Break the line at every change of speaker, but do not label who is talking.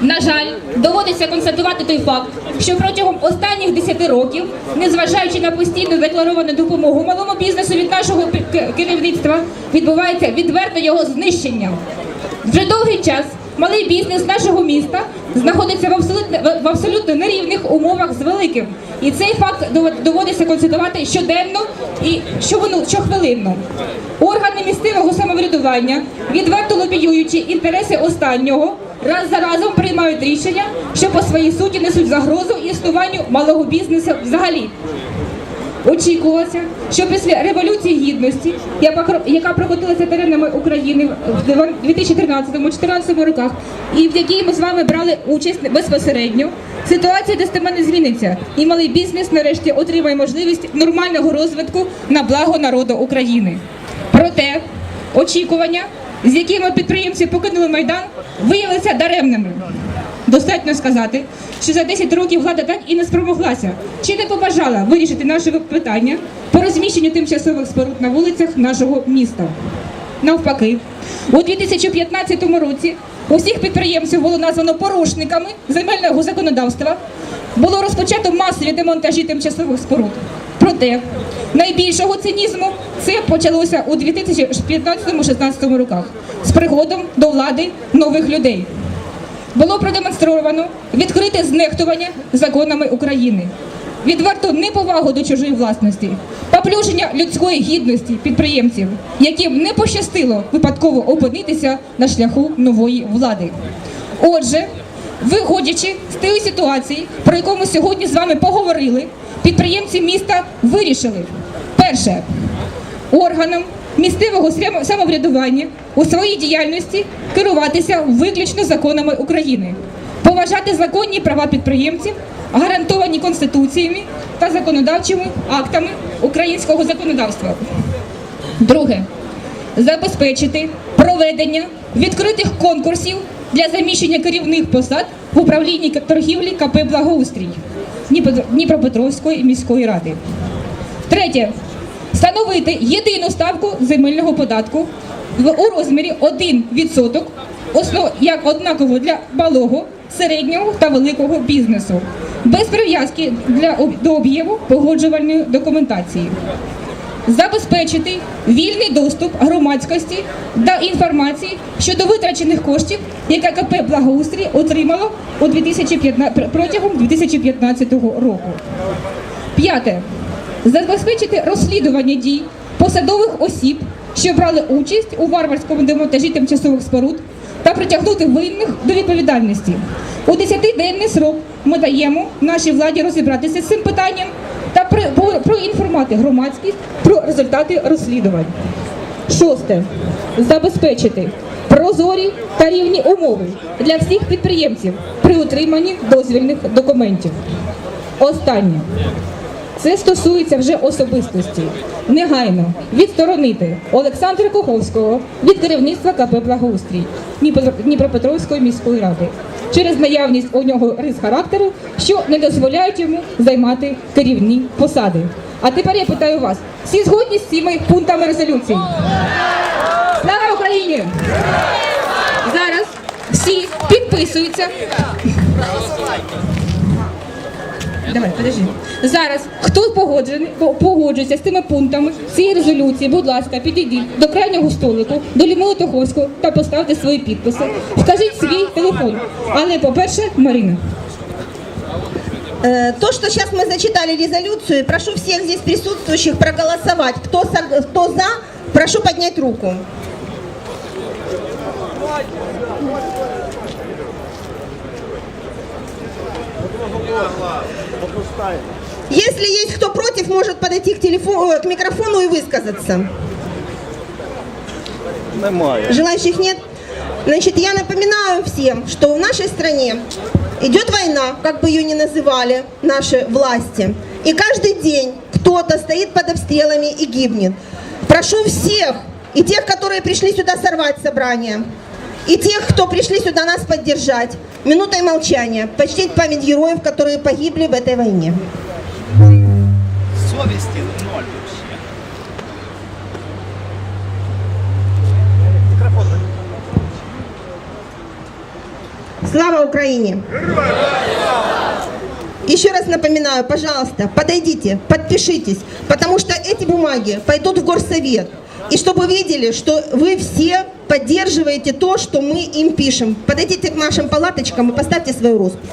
На жаль, доводиться констатувати той факт, що протягом останніх 10 років, незважаючи на постійно декларовану допомогу малому бізнесу від нашого керівництва, відбувається відверто його знищення. Вже довгий час малий бізнес нашого міста знаходиться в абсолютно, в абсолютно нерівних умовах з великим. І цей факт доводиться констатувати щоденно і щохвилинно. Органи місцевого самоврядування, відверто лобіюючи інтереси останнього, раз за разом приймають рішення, що по своїй суті несуть загрозу існуванню малого бізнесу взагалі. Очікувалося, що після революції гідності, яка прокотилася теренами України в 2013-2014 роках, і в якій ми з вами брали участь безпосередньо, ситуація достеменно зміниться, і малий бізнес нарешті отримає можливість нормального розвитку на благо народу України. Проте очікування, з якими підприємці покинули майдан, виявилися даремними. Достатньо сказати, що за 10 років влада так і не спромоглася чи не побажала вирішити наше питання по розміщенню тимчасових споруд на вулицях нашого міста. Навпаки, у 2015 році усіх підприємців було названо порушниками земельного законодавства. Було розпочато масові демонтажі тимчасових споруд. Проте найбільшого цинізму це почалося у 2015-16 роках з приходом до влади нових людей було продемонстровано відкрите знехтування законами України, відверту неповагу до чужої власності, поплюження людської гідності підприємців, яким не пощастило випадково опинитися на шляху нової влади. Отже, виходячи з тієї ситуації, про яку ми сьогодні з вами поговорили, підприємці міста вирішили перше органам місцевого самоврядування у своїй діяльності керуватися виключно законами України, поважати законні права підприємців, гарантовані конституціями та законодавчими актами українського законодавства. Друге забезпечити проведення відкритих конкурсів для заміщення керівних посад в управлінні торгівлі КП Благоустрій Дніпро- Дніпропетровської міської ради. Третє. Встановити єдину ставку земельного податку у розмірі 1% основ, як однаково для малого, середнього та великого бізнесу, без прив'язки до об'єму погоджувальної документації. Забезпечити вільний доступ громадськості до інформації щодо витрачених коштів, яка КП Благоустрій отримало у 2015, протягом 2015 року. П'яте. Забезпечити розслідування дій посадових осіб, що брали участь у варварському демонтажі тимчасових споруд, та притягнути винних до відповідальності. У 10-денний срок ми даємо нашій владі розібратися з цим питанням та проінформувати громадськість про результати розслідувань. Шосте. Забезпечити прозорі та рівні умови для всіх підприємців при отриманні дозвільних документів. Останнє. Це стосується вже особистості. Негайно відсторонити Олександра Коховського від керівництва КП Благоустрій Дніпропетровської міської ради через наявність у нього рис характеру, що не дозволяють йому займати керівні посади. А тепер я питаю вас: всі згодні з цими пунктами резолюції? Слава Україні! Зараз всі підписуються. Давай, подожди. Зараз погоджується з тими пунктами цієї резолюції, будь ласка, підійдіть до крайнього столику, до Людмили Тоховського та поставте свої підписи. Вкажіть свій телефон. Але, по-перше, Марина.
Э, То, что сейчас мы зачитали резолюцию, прошу всех здесь присутствующих проголосовать. Кто, кто за, прошу поднять руку. Если есть кто против, может подойти к, телефону, э, к микрофону и высказаться.
Немає.
Желающих нет? Значит, я напоминаю всем, что в нашей стране идет война, как бы ее ни называли наши власти. И каждый день кто-то стоит под обстрелами и гибнет. Прошу всех, и тех, которые пришли сюда сорвать собрание, и тех, кто пришли сюда нас поддержать, минутой молчания, почтить память героев, которые погибли в этой войне.
Совісті ноль вообще.
Слава Украине! Еще раз напоминаю, пожалуйста, подойдите, подпишитесь, потому что эти бумаги пойдут в горсовет. И чтобы видели, что вы все поддерживаете то, что мы им пишем. Подойдите к нашим палаточкам и поставьте свою роспись.